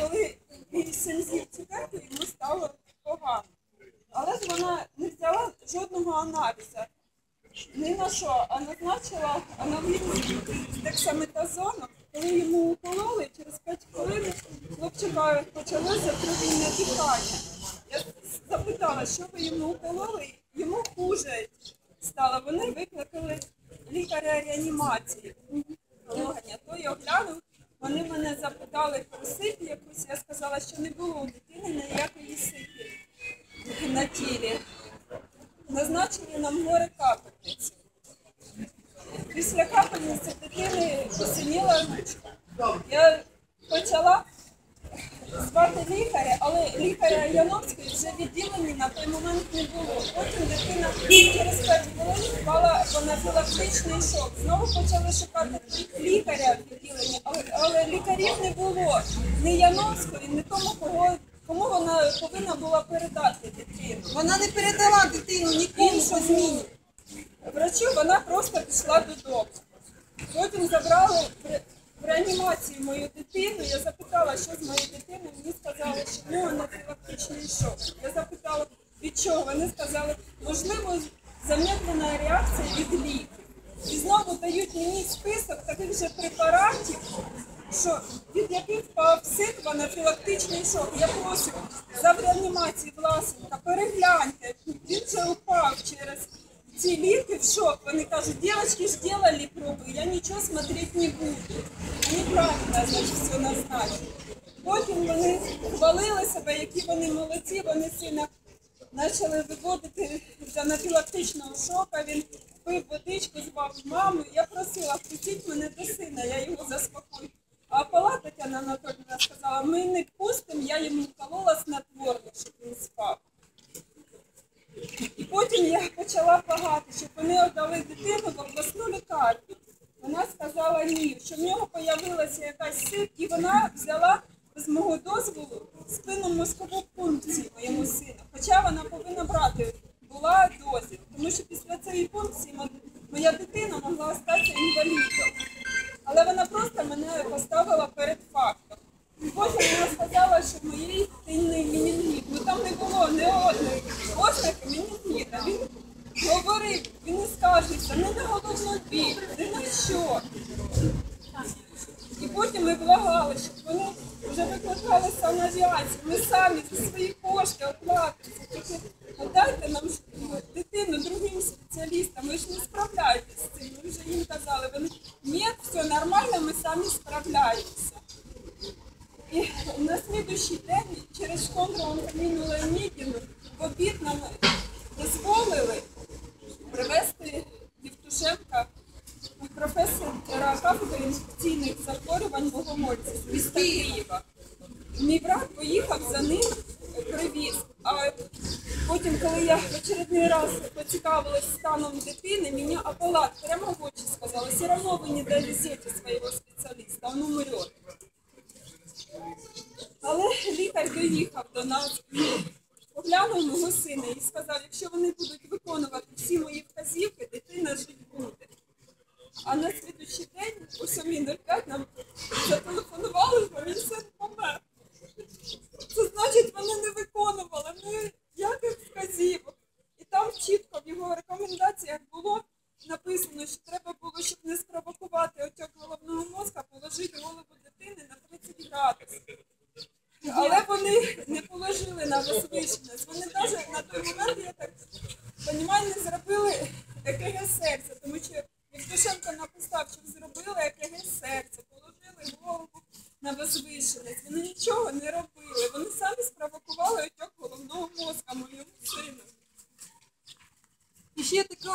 коли їй син з'їв цукерку, йому стало погано. Але ж вона не взяла жодного аналізу. Ні на що, а назначила аналіз дексаметазону. Коли йому укололи, через 5 хвилин хлопчика почалося отруєння дихання. Я запитала, що ви йому укололи, йому хуже стало. Вони викликали лікаря реанімації. Той оглянув, вони мене запитали про сипі якусь, я сказала, що не було у дитини ніякої сипі на тілі. Назначили нам горе капельниці. Після капельниці дитини посиніла ручка. Я почала звати лікаря, але лікаря Яновської вже в відділенні на той момент не було. Потім дитина через 5 хвилин впала в шок. Знову почали шукати лікаря в відділенні, але, лікарів не було. Ні Яновської, ні тому, кого, кому вона повинна була передати дитину. Вона не передала дитину нікому по зміні. Врачу вона просто пішла додому. Потім забрали в в реанімацію мою дитину. Я запитала, що з моєю дитиною. Мені сказали, що в нього анафілактичний шок. Я запитала, від чого. Вони сказали, можливо, замедлена реакція від ліків. І знову дають мені список таких же препаратів, що від яких в анафілактичний шок. Я прошу за реанімації Власенка, перегляньте. Він вже упав через ці ліки в шок. Вони кажуть, дівчатки ж делали пробу, я нічого смотреть не буду. Неправильно, значить, все назначили. Потім вони хвалили себе, які вони молодці, вони сина почали виводити з анафілактичного шока. Він пив водичку, звав маму. Я просила, впустіть мене до сина, я його заспокою. А Пала Тетяна Анатольовна сказала, ми не пустимо, я йому вколола снотворне, щоб він спав. І потім я почала благати, щоб вони віддали дитину в обласну лікарню. Вона сказала ні, що в нього з'явилася якась сип, і вона взяла з мого дозволу спинномозкову пункцію моєму сину. Хоча вона повинна брати була дозвіл, тому що після цієї пункції моя дитина могла статися інвалідом. Поставила перед фактом. Потім вона сказала, що в моїй дитині мінінгіт. Ну там не було ні одної ознаки мінінгіта. Він говорив, він не скажеться, не на головну біль, не на що. І потім ми благали, щоб вони вже викликали санавіацію. Ми самі за свої кошти оплатимося. Дайте нам дитину другим спеціалістам. Ви ж не справляєтесь з цим. Ми вже їм казали. Вони ні, все нормально, ми самі справляємося. І на слідуючий день через контролю Леонідіну в обід нам дозволили привезти Євтушенка професора кафедри інфекційних захворювань Богомольця з міста Києва. Мій брат поїхав за ним, привіз. А потім, коли я в очередний раз поцікавилась станом дитини, мені апалат прямо в очі сказали, все одно ви не довезете свого спеціаліста, він умре. Але лікар доїхав до нас, поглянув мого сина і сказав, якщо вони будуть виконувати всі мої вказівки, дитина жить буде. А на слідуючий день о 7.05 нам зателефонували, що він син помер. Це значить, вони не виконували ніяких вказівок. І там чітко в його рекомендаціях було написано, що треба було, щоб не спровокувати отек головного мозка, положити голову дитини на 30 градусів. Але вони не положили на возвишеність. Вони навіть на той момент, я так розумію, не зробили ЕКГ серця, тому що Євтушенко написав, що зробили ЕКГ серця, положили голову на возвишеність. Вони нічого не робили. appreciate the con.